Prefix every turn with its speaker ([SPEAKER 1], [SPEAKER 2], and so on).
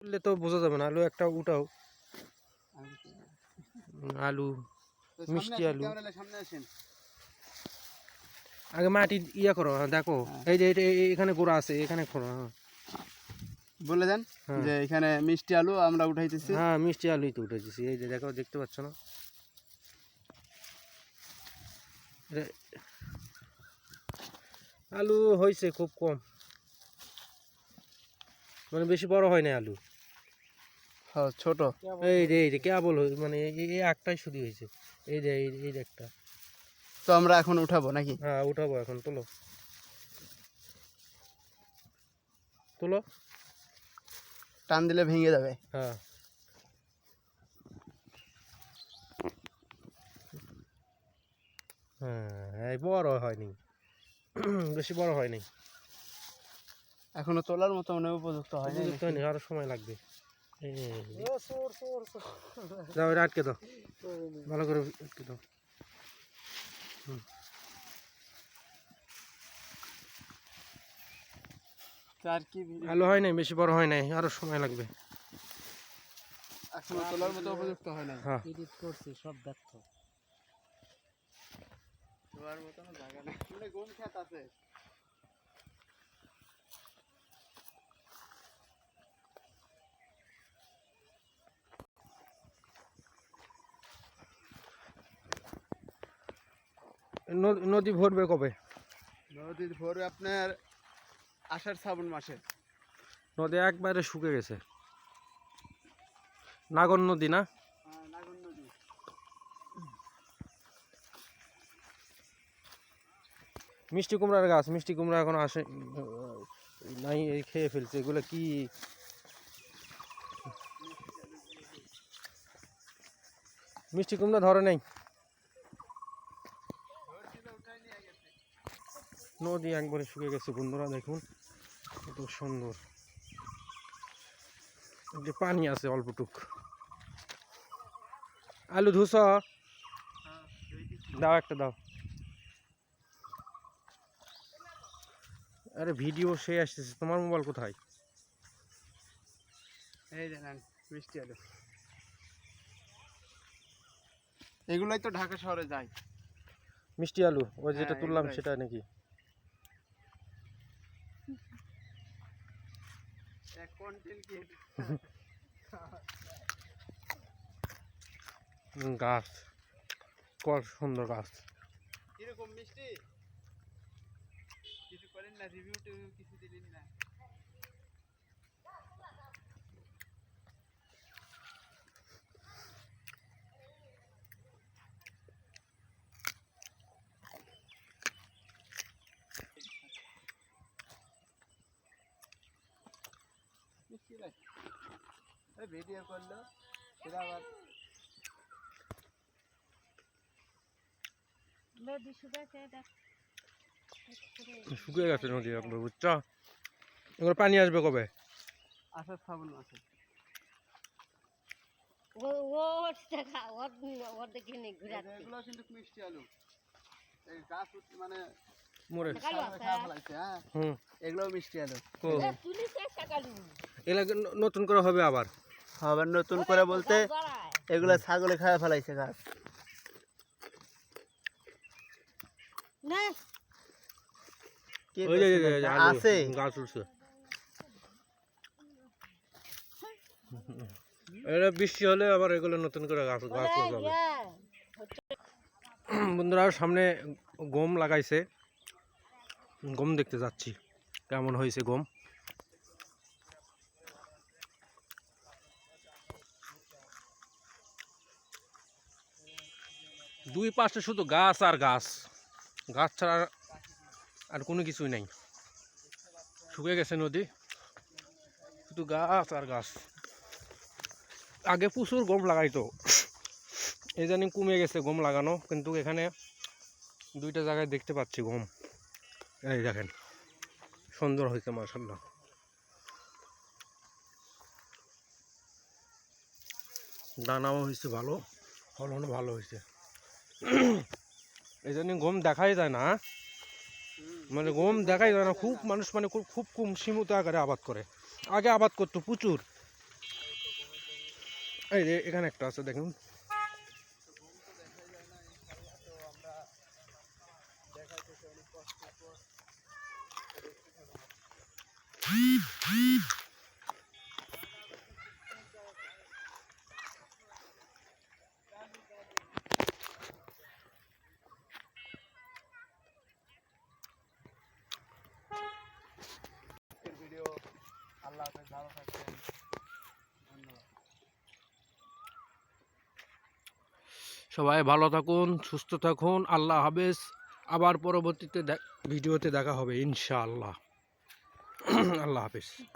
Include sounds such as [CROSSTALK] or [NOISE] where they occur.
[SPEAKER 1] বললে তো বোঝা যাবে না আলু একটা উঠাও। আলু মিষ্টি আলু। আগে মাটি ইয়া করো হ্যাঁ, দেখো। এই যে এখানে গোড়া আছে এখানে খোড়া হ্যাঁ।
[SPEAKER 2] বলে দেন
[SPEAKER 1] হ্যাঁ।
[SPEAKER 2] যে এখানে মিষ্টি আলু আমরা উঠাইতেছি।
[SPEAKER 1] হ্যাঁ মিষ্টি আলুই তো উঠেছি এই যে দেখো দেখতে পাচ্ছ না? আলু হয়েছে খুব কম। মানে বেশি বড় হয় না আলু।
[SPEAKER 2] হ্যাঁ ছোট।
[SPEAKER 1] এই যে এই যে কেবল হই- মানে এই একটাই শুধু হয়েছে। এই যে এই যে একটা।
[SPEAKER 2] তো আমরা এখন উঠাবো নাকি?
[SPEAKER 1] হ্যাঁ উঠাবো এখন তোলো। তোলো।
[SPEAKER 2] টান দিলে ভেঙে যাবে।
[SPEAKER 1] হ্যাঁ। হ্যাঁ এই বড় হয়নি। বেশি বড় হয়নি।
[SPEAKER 2] এখনও তোলার মতো মনে উপযুক্ত হয় না
[SPEAKER 1] উপযুক্ত হয়নি আরও সময় লাগবে। যাও এটা আটকে দাও। ভালো করে আটকে দাও।
[SPEAKER 2] আর কি ভিডিও
[SPEAKER 1] আলু হয় নাই বেশি বড় হয় নাই আরও সময় লাগবে।
[SPEAKER 2] এখনও তোলার মতো উপযুক্ত হয় না
[SPEAKER 1] হ্যাঁ।
[SPEAKER 3] এডিট করছি সব ব্যর্থ।
[SPEAKER 2] তোলার মতো জায়গা মানে খেত আছে।
[SPEAKER 1] নদ- নদী ভরবে কবে?
[SPEAKER 2] নদী ভরবে আপনার আষাঢ় শ্রাবণ মাসে।
[SPEAKER 1] নদী একবারে শুকে গেছে। নাগর নদী না? মিষ্টি কুমড়ার গাছ মিষ্টি কুমড়া এখন আসে নাই খেয়ে ফেলছে। এগুলো কি? মিষ্টি কুমড়া ধরে নাই? নদী একবারে শুকিয়ে গেছে বন্ধুরা দেখুন। কত সুন্দর। যে পানি আছে অল্পটুক। আলু ধুস। দাও একটা দাও। আরে ভিডিও সে আসতেছে তোমার মোবাইল কোথায়?
[SPEAKER 2] এই মিষ্টি আলু। এগুলোই তো ঢাকা শহরে যায়।
[SPEAKER 1] মিষ্টি আলু ওই যেটা
[SPEAKER 2] হ্যাঁ,
[SPEAKER 1] তুললাম সেটা নাকি? গাছ। কত সুন্দর গাছ।
[SPEAKER 2] কীরকম মিষ্টি? কিছু করেন না রিভিউ টিভিউ কিছু দিলেন না। ভিডিও করল সেটা আবার
[SPEAKER 1] শুকিয়ে গেছে নদী একবার বুঝছ? এবার পানি আসবে কবে?
[SPEAKER 2] আষাঢ় শ্রাবণ মাসে মিষ্টি আলু। এই গাছ মানে
[SPEAKER 1] মরে
[SPEAKER 2] হ্যাঁ এগুলো মিষ্টি আলু।
[SPEAKER 1] এগুলা নতুন করে হবে আবার?
[SPEAKER 2] আবার নতুন করে বলতে এগুলো ছাগলে খাওয়া ফেলাইছে গাছ আছে।
[SPEAKER 1] উঠছে। এটা বৃষ্টি হলে আবার এগুলো নতুন করে গাছ গাছ হবে [CLEARS THROAT] বন্ধুরা সামনে গম লাগাইছে। গম দেখতে যাচ্ছি। কেমন হয়েছে গম? দুই পাশে শুধু গাছ আর গাছ। গাছ ছাড়া আর- কোনো কিছুই নাই। শুকিয়ে গেছে নদী। শুধু গাছ আর গাছ। আগে প্রচুর গম লাগাইতো। এই জানি কমে গেছে গম লাগানো, কিন্তু এখানে দুইটা জায়গায় দেখতে পাচ্ছি গম। এই দেখেন, সুন্দর হয়েছে মার্শাল্লাহ দানাও হয়েছে ভালো, ফলনও ভালো হয়েছে। এই জন্য গম দেখাই যায় না? মানে গম দেখাই যায় না, খুব মানুষ মানে খুব কম সীমিত আকারে আবাদ করে আগে আবাদ করতো প্রচুর এই যে এখানে একটা আছে, দেখুন
[SPEAKER 2] ভালো থাকবেন।
[SPEAKER 1] সবাই ভালো থাকুন, সুস্থ থাকুন, আল্লাহ হাফেজ। আবার পরবর্তীতে ভিডিওতে দেখা হবে, ইনশাআল্লাহ। [CLEARS THROAT] আল্লাহ হাফেজ।